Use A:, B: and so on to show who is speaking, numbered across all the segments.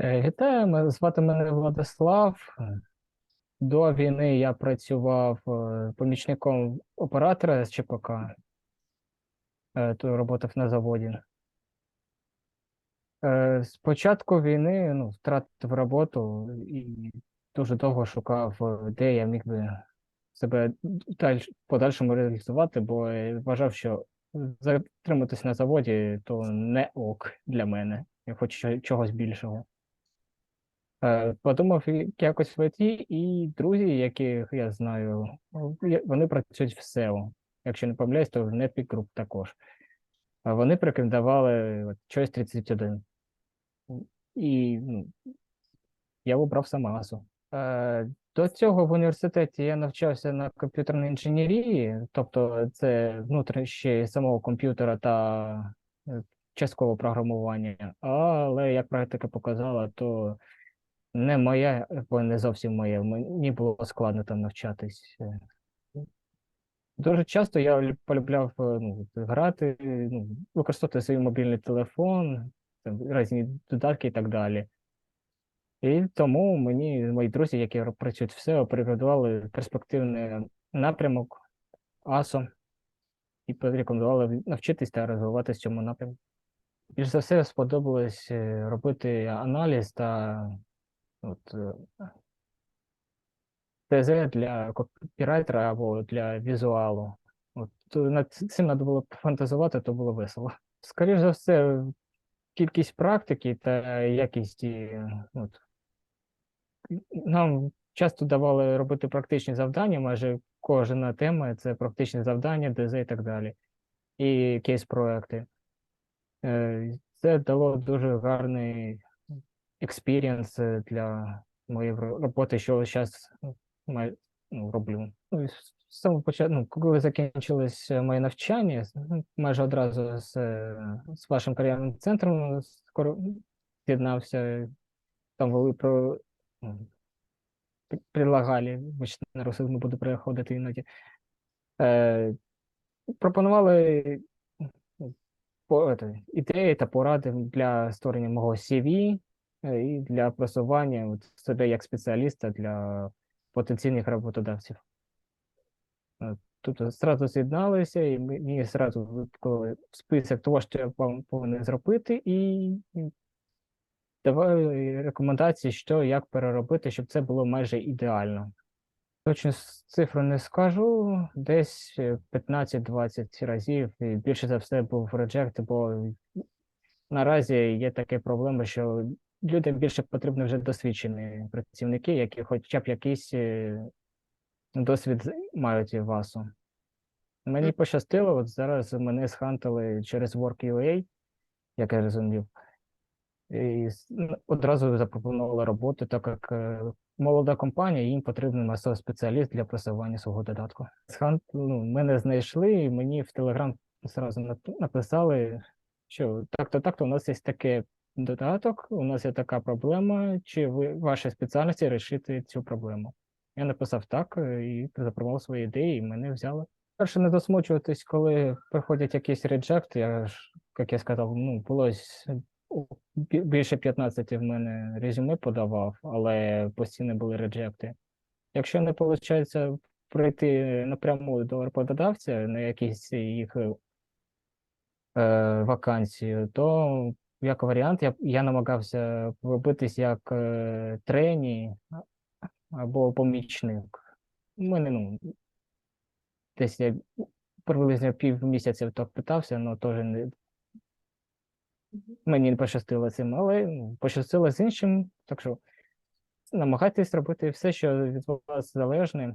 A: Е, Вітаю, звати мене Владислав. До війни я працював е, помічником оператора з ЧПК, е, то роботав на заводі. Е, З початку війни ну, втратив роботу і дуже довго шукав, е, де я міг би себе подальшому реалізувати, бо вважав, що затриматися на заводі то не ок для мене. Я хочу чогось більшого. Е, Подумав якось в ІТ, і друзі, яких я знаю, ну, вони працюють в SEO. Якщо не помиляюсь, то в Netpeak Group також. Вони порекомендували Choice 31. І ну, я обрав Самасу. Е, До цього в університеті я навчався на комп'ютерній інженерії, тобто це внутрішнє самого комп'ютера та е, часткове програмування. Але як практика показала, то не моя, бо не зовсім моє. Мені було складно там навчатись. Е, Дуже часто я полюбляв е, ну, грати, ну, використовувати свій мобільний телефон, там, різні додатки і так далі. І тому мені мої друзі, які працюють в SEO, порекомендували перспективний напрямок ASO і порекомендували навчитись та розвиватися в цьому напрямку. Більш за все сподобалось е, робити аналіз та от, е, ТЗ для копірайтера або для візуалу. От, над цим треба було фантазувати, то було весело. Скоріше за все, кількість практики та якість. От, нам часто давали робити практичні завдання, майже кожна тема це практичні завдання, ДЗ і так далі, і кейс-проекти. Це дало дуже гарний експірієнс для моєї роботи, що зараз ну, роблю. Ну, з самого початку, ну, коли закінчилось моє навчання, ну, майже одразу з, з вашим кар'єрним центром скоро з'єднався, там вели про пр- предлагали, вибачте, на русизм не буду переходити іноді. Е, пропонували ну, по, ідеї та поради для створення мого CV і для просування себе як спеціаліста для потенційних роботодавців. Е, Тут зразу з'єдналися, і мені зразу виклали список того, що я пов- повинен зробити, і давали рекомендації, що як переробити, щоб це було майже ідеально. Точно цифру не скажу, десь е, 15-20 разів, і більше за все був реджект, бо наразі є така проблема, що людям більше потрібні вже досвідчені працівники, які хоча б якийсь е, досвід мають і ВАСу. Мені пощастило, от зараз мене схантили через Work.ua, як я розумів, і одразу запропонували роботу, так як е, молода компанія, їм потрібен масовий спеціаліст для просування свого додатку. Схант, ну, мене знайшли, і мені в Телеграм зразу написали, що так-то, так-то, у нас є таке додаток, у нас є така проблема, чи ви вашій спеціальності вирішити цю проблему? Я написав так е, і запропонував свої ідеї, і мене взяли. Перше, не засмучуватись, коли приходять якісь реджекти, я ж, як я сказав, ну, було більше 15 в мене резюме подавав, але постійно були реджекти. Якщо не виходить прийти напряму до роботодавця на якісь їх е, вакансії, то як варіант я, я намагався пробитись як е, трені або помічник. У мене ну, десь я приблизно пів місяця так питався, але теж не, мені не пощастило цим, але ну, пощастило з іншим. Так що намагайтесь робити все, що від вас залежне,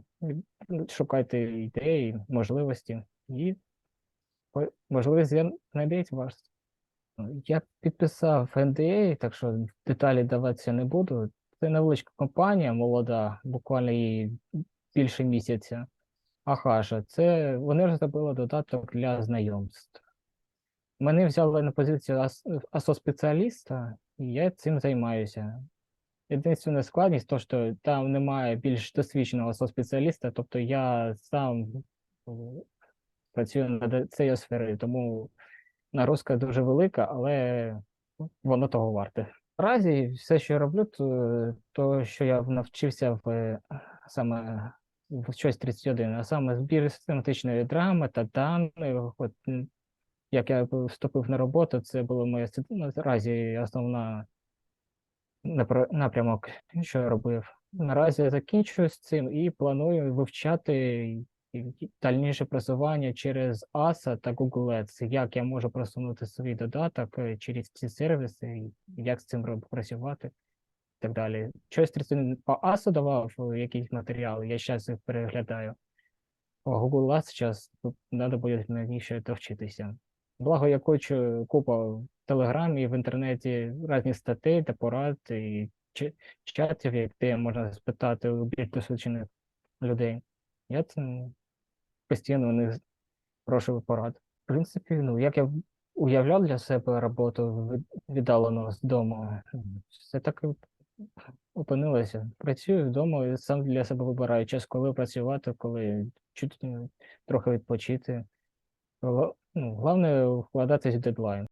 A: шукайте ідеї, можливості, і можливість з'я- вас. Я підписав NDA, так що деталі даватися не буду. Це невеличка компанія, молода, буквально їй більше місяця. Ахаша, це вони розробили додаток для знайомств. Мене взяли на позицію ас- асо-спеціаліста, і я цим займаюся. Єдина складність, то, що там немає більш досвідченого асо-спеціаліста, тобто я сам працюю над цією сферою, тому нагрузка дуже велика, але воно того варте. Наразі все, що я роблю, то, то що я навчився в саме в щось 31, а саме збір систематичної драми та даних. От, як я вступив на роботу, це було моє наразі основна напрямок, що я робив. Наразі я закінчую з цим і планую вивчати дальніше просування через ASA та Google Ads, як я можу просунути свій додаток е, через ці сервіси, як з цим працювати і так далі. Щось 31 по ASA давав е, якісь матеріали, я зараз їх переглядаю. По Google Ads зараз треба буде ще довчитися. Благо, я хочу купа в Телеграмі, в інтернеті різні статей та порад і чатів, де можна спитати у більш досвідчених людей. Я це постійно у них прошу порад. В принципі, ну, як я уявляв для себе роботу віддаленого віддалено з дому, все так і опинилося. Працюю вдома і сам для себе вибираю час, коли працювати, коли чуть трохи відпочити. Ну, головне вкладатись в дедлайн.